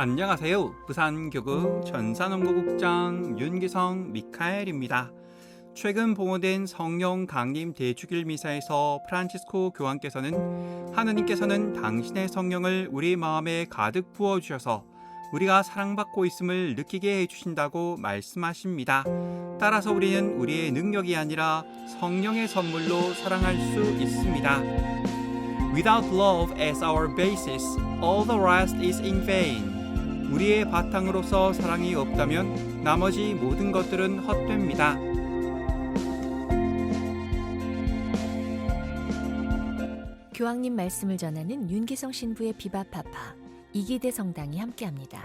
안녕하세요. 부산교구 전산홍보국장 윤기성 미카엘입니다. 최근 봉헌된 성령 강림 대축일 미사에서 프란치스코 교황께서는 하느님께서는 당신의 성령을 우리 마음에 가득 부어 주셔서 우리가 사랑받고 있음을 느끼게 해주신다고 말씀하십니다. 따라서 우리는 우리의 능력이 아니라 성령의 선물로 사랑할 수 있습니다. Without love as our basis, all the rest is in vain. 우리의 바탕으로서 사랑이 없다면 나머지 모든 것들은 헛됩니다. 교황님 말씀을 전하는 윤기성 신부의 비바파파 이기대 성당이 함께합니다.